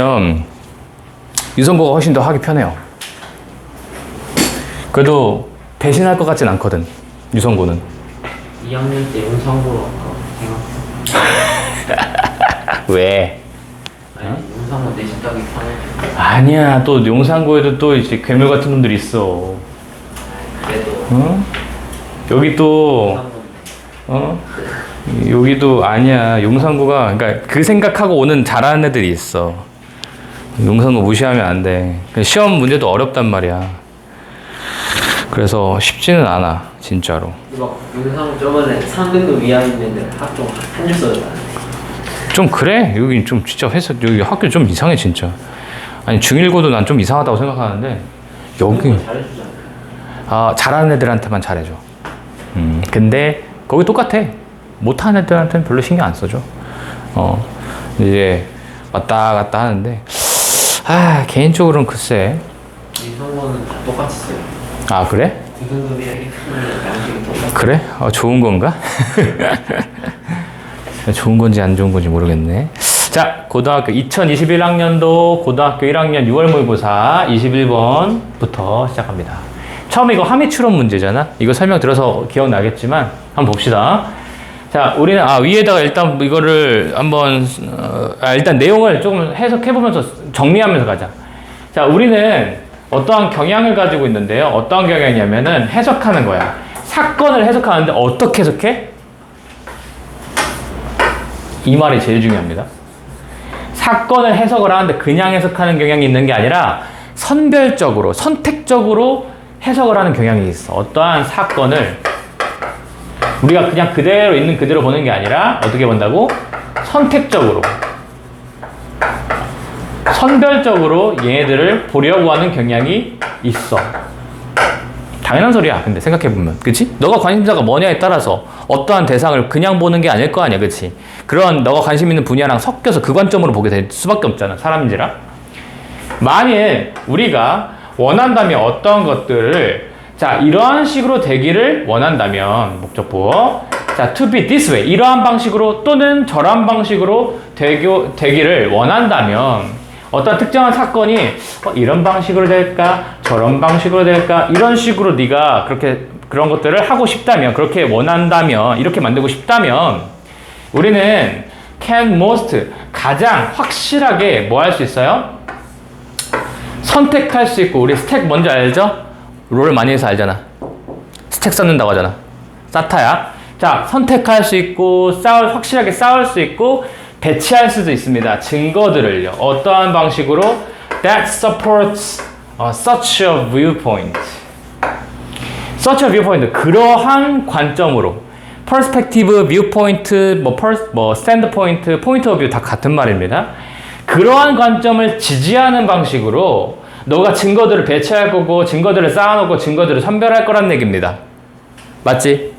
면 유성고가 훨씬 더 하기 편해요. 그래도 배신할 것 같진 않거든. 유성고는. 2학년 때 용산고로 생각. 왜? 용산고 내신 따기 편해. 아니야. 또 용산고에도 또 이제 괴물 같은 놈들이 있어. 그래도 어? 여기 또 어? 여기도 아니야. 용산고가 그러니까 그 생각하고 오는 잘하는 애들이 있어. 용산고 무시하면 안 돼. 그 시험 문제도 어렵단 말이야. 그래서 쉽지는 않아, 진짜로. 막 저번에 3등급 이하 있는 애들 학종 한줄 써줬다. 좀 그래? 여기 좀 진짜 회사 여기 학교 좀 이상해 진짜. 아니 중일고도 난 좀 이상하다고 생각하는데 여기 잘해주잖아. 아 잘하는 애들한테만 잘해줘. 음 근데 거기 똑같아. 못하는 애들한테는 별로 신경 안 써줘. 어 이제 왔다 갔다 하는데 아 개인적으로는 글쎄. 용산고는 다 똑같이 써요. 아 그래? 9등급이랑 1등급 양식이 똑같아. 그래? 어, 좋은 건가? 좋은 건지 안 좋은 건지 모르겠네. 자, 고등학교 2021학년도 고등학교 1학년 6월 모의고사 21번부터 시작합니다. 처음 이거 함의 추론 문제잖아. 이거 설명 들어서 기억나겠지만 한번 봅시다. 자, 우리는 아 위에다가 일단 이거를 한번 어, 아, 일단 내용을 조금 해석해 보면서 정리하면서 가자. 자, 우리는 어떠한 경향을 가지고 있는데요. 어떠한 경향이냐면은 해석하는 거야. 사건을 해석하는데 어떻게 해석해? 이 말이 제일 중요합니다. 사건을 해석을 하는데 그냥 해석하는 경향이 있는 게 아니라 선별적으로, 선택적으로 해석을 하는 경향이 있어. 어떠한 사건을 우리가 그냥 그대로 있는 그대로 보는 게 아니라 어떻게 본다고? 선택적으로. 선별적으로 얘네들을 보려고 하는 경향이 있어. 당연한 소리야. 근데 생각해보면. 그치? 너가 관심사가 뭐냐에 따라서 어떠한 대상을 그냥 보는 게 아닐 거 아니야. 그치? 그런 너가 관심 있는 분야랑 섞여서 그 관점으로 보게 될 수밖에 없잖아. 사람인지라. 만일 우리가 원한다면 어떤 것들을 자, 이러한 식으로 되기를 원한다면 목적보 자, to be this way 이러한 방식으로 또는 저러한 방식으로 되교, 되기를 원한다면 어떤 특정한 사건이 어, 이런 방식으로 될까 저런 방식으로 될까 이런 식으로 네가 그렇게 그런 것들을 하고 싶다면 그렇게 원한다면 이렇게 만들고 싶다면 우리는 can most 가장 확실하게 뭐 할 수 있어요? 선택할 수 있고 우리 스택 뭔지 알죠? 롤 많이 해서 알잖아. 스택 쌓는다고 하잖아. 사타야. 자, 선택할 수 있고 싸울 확실하게 싸울 수 있고 배치할 수도 있습니다. 증거들을요. 어떠한 방식으로 that supports uh, such a viewpoint. such a viewpoint. 그러한 관점으로 perspective, viewpoint, 뭐, pers, 뭐 standpoint, point of view 다 같은 말입니다. 그러한 관점을 지지하는 방식으로 너가 증거들을 배치할 거고 증거들을 쌓아놓고 증거들을 선별할 거란 얘기입니다. 맞지?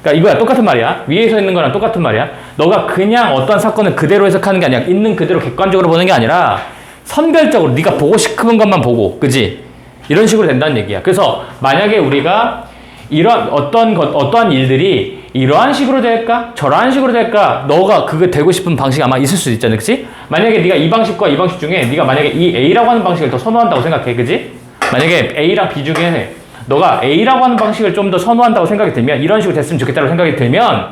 그러니까 이거야 똑같은 말이야. 위에 서 있는 거랑 똑같은 말이야. 너가 그냥 어떤 사건을 그대로 해석하는 게 아니라 있는 그대로 객관적으로 보는 게 아니라 선별적으로 네가 보고 싶은 것만 보고, 그지? 이런 식으로 된다는 얘기야. 그래서 만약에 우리가 이런 어떤 것, 어떠한 일들이 이러한 식으로 될까? 저러한 식으로 될까? 너가 그게 되고 싶은 방식이 아마 있을 수 있잖아, 그치? 만약에 네가 이 방식과 이 방식 중에 네가 만약에 이 A라고 하는 방식을 더 선호한다고 생각해, 그지? 만약에 A랑 B 중에 너가 A라고 하는 방식을 좀 더 선호한다고 생각이 들면 이런 식으로 됐으면 좋겠다고 생각이 들면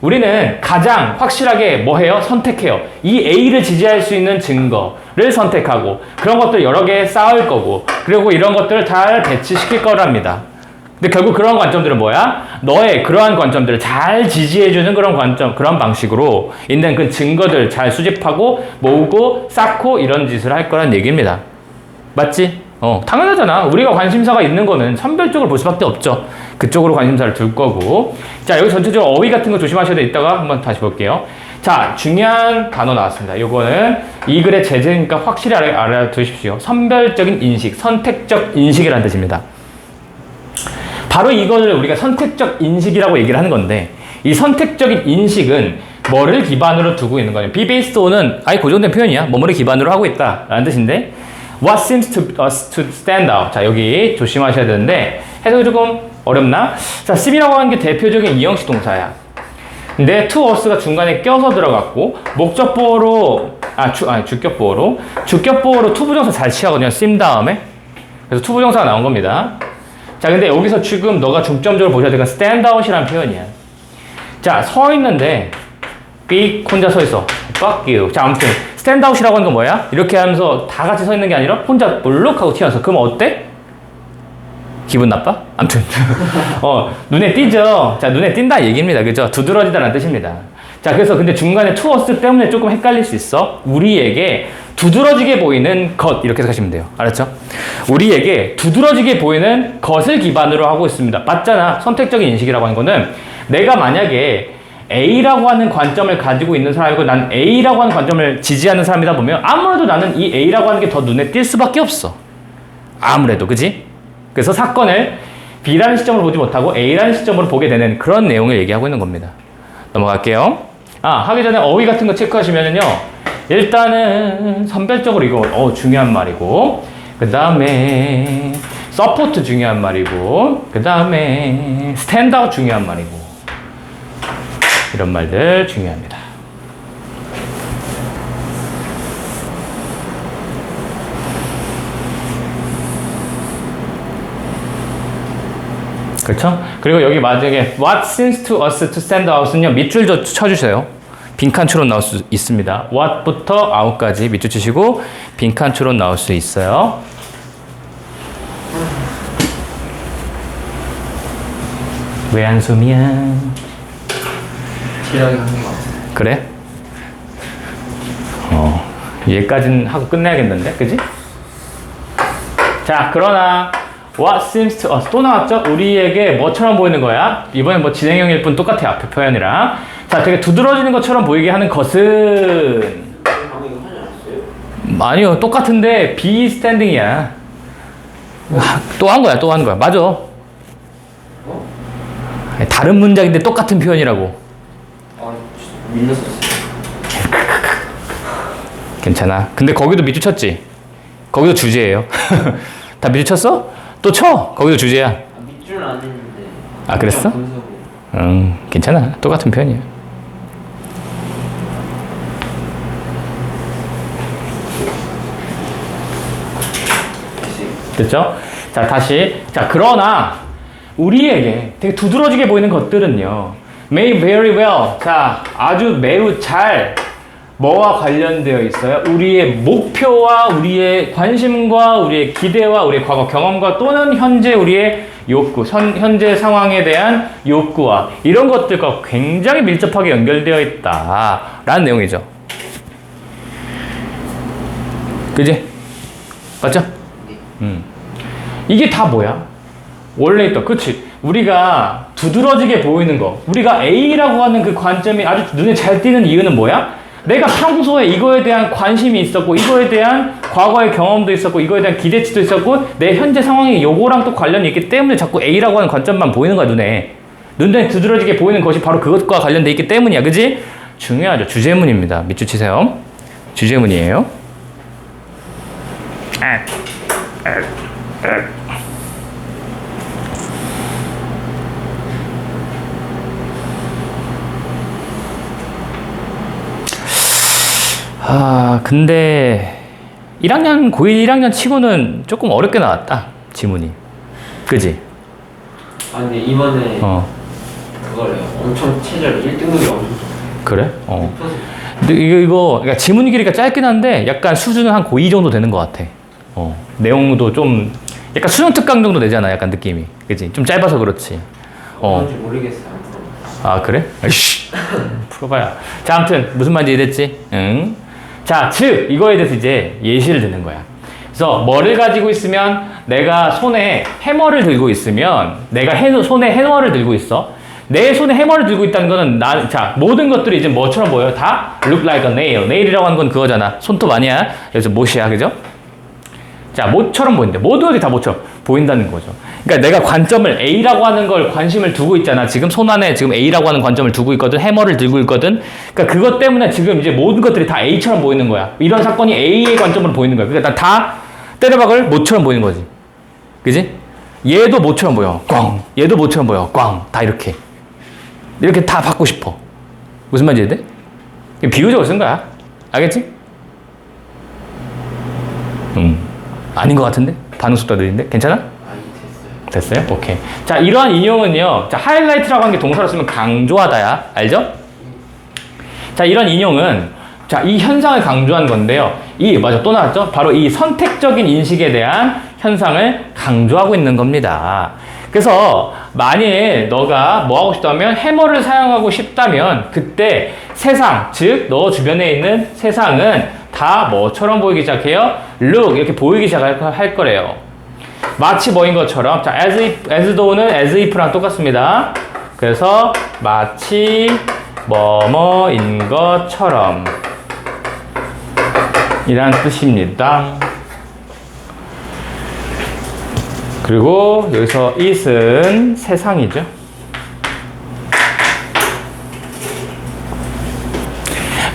우리는 가장 확실하게 뭐 해요? 선택해요. 이 A를 지지할 수 있는 증거를 선택하고 그런 것들 여러 개 쌓을 거고 그리고 이런 것들을 잘 배치시킬 거랍니다. 근데 결국 그런 관점들은 뭐야? 너의 그러한 관점들을 잘 지지해주는 그런 관점, 그런 방식으로 있는 그 증거들 잘 수집하고 모으고 쌓고 이런 짓을 할 거란 얘기입니다. 맞지? 어, 당연하잖아. 우리가 관심사가 있는 거는 선별적으로 볼 수밖에 없죠. 그쪽으로 관심사를 둘 거고. 자, 여기 전체적으로 어휘 같은 거 조심하셔야 돼. 이따가 한번 다시 볼게요. 자, 중요한 단어 나왔습니다. 요거는 이 글의 제재니까 확실히 알아, 알아두십시오. 선별적인 인식, 선택적 인식이라는 뜻입니다. 바로 이거를 우리가 선택적 인식이라고 얘기를 하는 건데 이 선택적인 인식은 뭐를 기반으로 두고 있는 거냐 based on은 아예 고정된 표현이야 뭐뭐를 기반으로 하고 있다 라는 뜻인데 what seems to us to stand out 자 여기 조심하셔야 되는데 해석이 조금 어렵나? 자 seem이라고 하는 게 대표적인 이형식 동사야 근데 to us가 중간에 껴서 들어갔고 목적보로 아, 주, 아니, 주격보호로. 주격보호로 투부정사 잘 취하거든요. 씀 다음에. 그래서 투부정사가 나온 겁니다. 자, 근데 여기서 지금 너가 중점적으로 보셔야 될 건 stand out이라는 표현이야. 자, 서 있는데, 삑 혼자 서 있어. fuck you. 자, 아무튼, stand out이라고 하는 건 뭐야? 이렇게 하면서 다 같이 서 있는 게 아니라 혼자 볼록하고 튀어서. 그럼 어때? 기분 나빠? 아무튼 어 눈에 띄죠. 자 눈에 띈다 얘기입니다. 그죠? 두드러지다라는 뜻입니다. 자 그래서 근데 중간에 투어스 때문에 조금 헷갈릴 수 있어. 우리에게 두드러지게 보이는 것 이렇게 생각하시면 돼요. 알았죠? 우리에게 두드러지게 보이는 것을 기반으로 하고 있습니다. 맞잖아. 선택적인 인식이라고 하는 거는 내가 만약에 A라고 하는 관점을 가지고 있는 사람이고 난 A라고 하는 관점을 지지하는 사람이다 보면 아무래도 나는 이 A라고 하는 게 더 눈에 띌 수밖에 없어. 아무래도 그지? 그래서 사건을 B라는 시점으로 보지 못하고 A라는 시점으로 보게 되는 그런 내용을 얘기하고 있는 겁니다. 넘어갈게요. 아, 하기 전에 어휘 같은 거 체크하시면은요. 일단은 선별적으로 이거 어 중요한 말이고 그 다음에 서포트 중요한 말이고 그 다음에 스탠다웃 중요한 말이고 이런 말들 중요합니다. 그렇죠? 그리고 여기 마지막에 What seems to us to stand out은요 밑줄 저 쳐주세요. 빈칸 추론 나올 수 있습니다. What부터 out까지 밑줄 치시고 빈칸 추론 나올 수 있어요. 왜 한숨이야? 기억이 같아. 그래? 어, 얘까지는 하고 끝내야겠는데, 그지? 자, 그러나 what seems to us 또 나왔죠? 우리에게 뭐처럼 보이는 거야? 이번엔 뭐 진행형일 뿐 똑같아 앞에 표현이랑. 자, 되게 두드러지는 것처럼 보이게 하는 것은? 아니요, 똑같은데 be standing이야. 또 한 거야, 또 한 거야. 맞아. 어? 다른 문장인데 똑같은 표현이라고. 괜찮아. 근데 거기도 밑줄 쳤지? 거기도 주제예요. 다 밑줄 쳤어? 또 쳐. 거기도 주제야. 아, 밑줄은 안 했는데. 아, 그랬어? 분석으로. 응, 괜찮아. 똑같은. 그치? 됐죠? 자, 다시. 자, 그러나 우리에게 되게 두드러지게 보이는 것들은요. may very well. 자, 아주 매우 잘 뭐와 관련되어 있어요? 우리의 목표와 우리의 관심과 우리의 기대와 우리의 과거 경험과 또는 현재 우리의 욕구, 현, 현재 상황에 대한 욕구와 이런 것들과 굉장히 밀접하게 연결되어 있다라는 내용이죠. 그지? 맞죠? 네. 음. 이게 다 뭐야? 원래 있던, 그치? 우리가 두드러지게 보이는 거. 우리가 A라고 하는 그 관점이 아주 눈에 잘 띄는 이유는 뭐야? 내가 평소에 이거에 대한 관심이 있었고, 이거에 대한 과거의 경험도 있었고, 이거에 대한 기대치도 있었고, 내 현재 상황이 요거랑 또 관련이 있기 때문에 자꾸 A라고 하는 관점만 보이는 거야, 눈에. 눈에 두드러지게 보이는 것이 바로 그것과 관련돼 있기 때문이야, 그지? 중요하죠. 주제문입니다. 밑줄 치세요. 주제문이에요. 아, 근데 1학년 고1 1학년 치고는 조금 어렵게 나왔다. 지문이. 그지? 아, 근데 이번에 어. 그거래요. 엄청 체절 1등급이 엄청 그래? 어. 높아서 근데 이거 이거 그러니까 지문 길이가 짧긴 한데 약간 수준은 한 고2 정도 되는 것 같아. 어. 내용도 좀 약간 수능 특강 정도 되잖아. 약간 느낌이. 그지? 좀 짧아서 그렇지. 어. 어떤지 모르겠어요. 안 풀어봤어요. 아 그래? 아이씨 풀어봐야 자 아무튼 무슨 말인지 이해됐지? 응? 자 즉 이거에 대해서 이제 예시를 드는 거야. 그래서 뭐를 가지고 있으면 내가 손에 해머를 들고 있으면 내가 해, 손에 해머를 들고 있어. 내 손에 해머를 들고 있다는 거는 나, 자 모든 것들이 이제 뭐처럼 보여요? 다 look like a nail. nail이라고 하는 건 그거잖아. 손톱 아니야. 그래서 못이야. 그죠? 자, 못처럼 보인대. 모든 것이 다 못처럼 보인다는 거죠. 그러니까 내가 관점을 A라고 하는 걸 관심을 두고 있잖아. 지금 손 안에 지금 A라고 하는 관점을 두고 있거든. 해머를 들고 있거든. 그러니까 그것 때문에 지금 이제 모든 것들이 다 A처럼 보이는 거야. 이런 사건이 A의 관점으로 보이는 거야. 그러니까 다 때려박을 못처럼 보이는 거지. 그지? 얘도 못처럼 보여. 꽝. 얘도 못처럼 보여. 꽝. 다 이렇게. 이렇게 다 받고 싶어. 무슨 말인지 이해 돼? 비유적으로 쓴 거야. 알겠지? 음. 아닌 것 같은데? 반응 속도가 느린데? 괜찮아? 됐어요? 오케이. 자, 이러한 인용은요. 자, 하이라이트라고 하는 게 동사로 쓰면 강조하다야. 알죠? 자, 이런 인용은 자, 이 현상을 강조한 건데요. 이 맞아 또 나왔죠? 바로 이 선택적인 인식에 대한 현상을 강조하고 있는 겁니다. 그래서 만일 너가 뭐 하고 싶다면 해머를 사용하고 싶다면 그때 세상, 즉 너 주변에 있는 세상은 다 뭐처럼 보이기 시작해요? look 이렇게 보이기 시작할 거래요. 마치 뭐인 것처럼 자 as if, as though는 as if랑 똑같습니다. 그래서 마치 뭐뭐인 것처럼 이란 뜻입니다. 그리고 여기서 it은 세상이죠.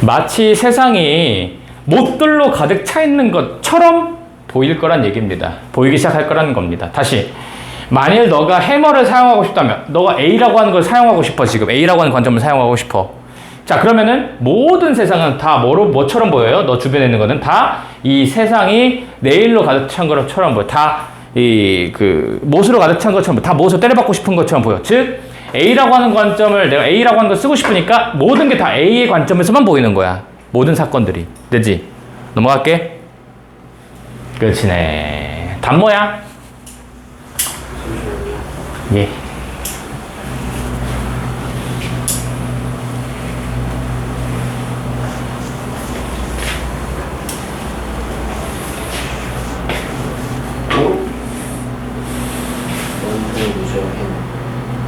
마치 세상이 못들로 가득 차 있는 것처럼 보일 거란 얘기입니다. 보이기 시작할 거라는 겁니다. 다시. 만일 너가 해머를 사용하고 싶다면, 너가 A라고 하는 걸 사용하고 싶어, 지금. A라고 하는 관점을 사용하고 싶어. 자, 그러면은 모든 세상은 다 뭐로, 뭐처럼 보여요? 너 주변에 있는 거는 다 이 세상이 내일로 가득 찬 것처럼 보여. 다 이, 그, 못으로 가득 찬 것처럼 보여. 다 못을 때려받고 싶은 것처럼 보여. 즉, A라고 하는 관점을 내가 A라고 하는 걸 쓰고 싶으니까 모든 게 다 A의 관점에서만 보이는 거야. 모든 사건들이. 되지? 넘어갈게. 끝이네. 단모야. 예. 너무 무죠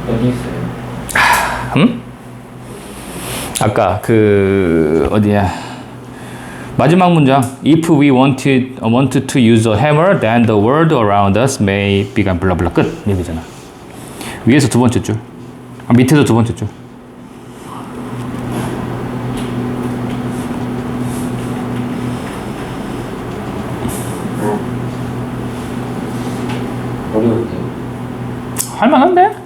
어디 있어요? 음? 아까 그 어디야? 마지막 문장. If we wanted wanted to use a hammer, then the world around us may become 블라블라 끝 얘기잖아. 위에서 두 번째 줄. 아, 밑에서 두 번째 줄. 어려운데요? 할만한데?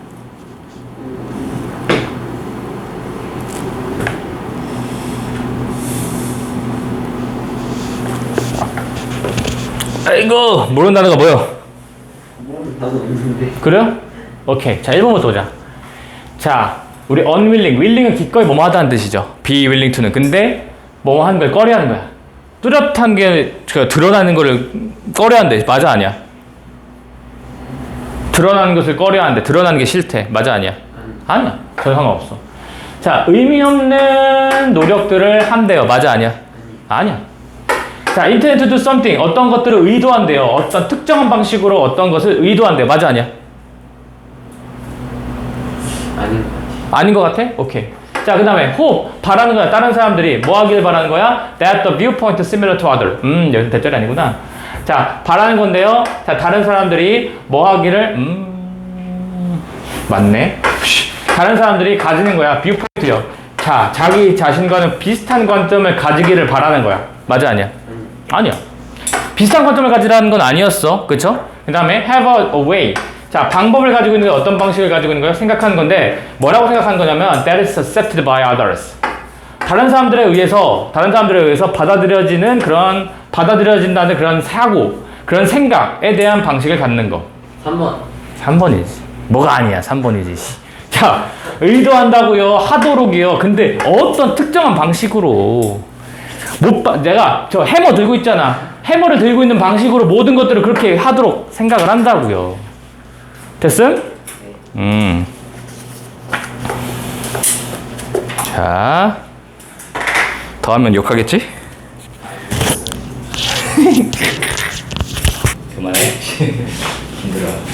아이고 모르는 단어가 뭐요? 그래요? 오케이. 자, 1번부터 보자. 자, 우리 unwilling. willing은 기꺼이 뭐뭐 하다는 뜻이죠. be willing to는. 근데 뭐뭐 하는 걸 꺼려 하는 거야. 뚜렷한 게 그, 드러나는 거를 꺼려 한대. 맞아, 아니야? 드러나는 것을 꺼려 하는데 드러나는 게 싫대. 맞아, 아니야? 아니야. 전혀 상관없어. 자, 의미 없는 노력들을 한대요. 맞아, 아니야? 아니야. 자, intend to do something. 어떤 것들을 의도한대요. 어떤 특정한 방식으로 어떤 것을 의도한대요. 맞아, 아니야? 아닌 것 같아요. 아닌 것 같아? 오케이. 자, 그 다음에 hope. 바라는 거야. 다른 사람들이 뭐 하기를 바라는 거야? That the viewpoint similar to other. 음, 여기 대절이 아니구나. 자, 바라는 건데요. 자, 다른 사람들이 뭐 하기를, 음, 맞네. 다른 사람들이 가지는 거야. viewpoint요. 자, 자기 자신과는 비슷한 관점을 가지기를 바라는 거야. 맞아, 아니야? 아니야. 비슷한 관점을 가지라는 건 아니었어. 그쵸? 그 다음에 have a, a way. 자, 방법을 가지고 있는 게 어떤 방식을 가지고 있는 거예요? 생각하는 건데, 뭐라고 생각하는 거냐면, that is accepted by others. 다른 사람들에 의해서, 다른 사람들에 의해서 받아들여지는 그런, 받아들여진다는 그런 사고, 그런 생각에 대한 방식을 갖는 거. 3번. 3번이지. 뭐가 아니야, 3번이지. 씨. 자, 의도한다고요, 하도록이요. 근데 어떤 특정한 방식으로. 못 봐, 내가 저 해머 들고 있잖아. 해머를 들고 있는 방식으로 모든 것들을 그렇게 하도록 생각을 한다고요. 됐음? 음. 자, 더 하면 욕하겠지? 그만해. 힘들어.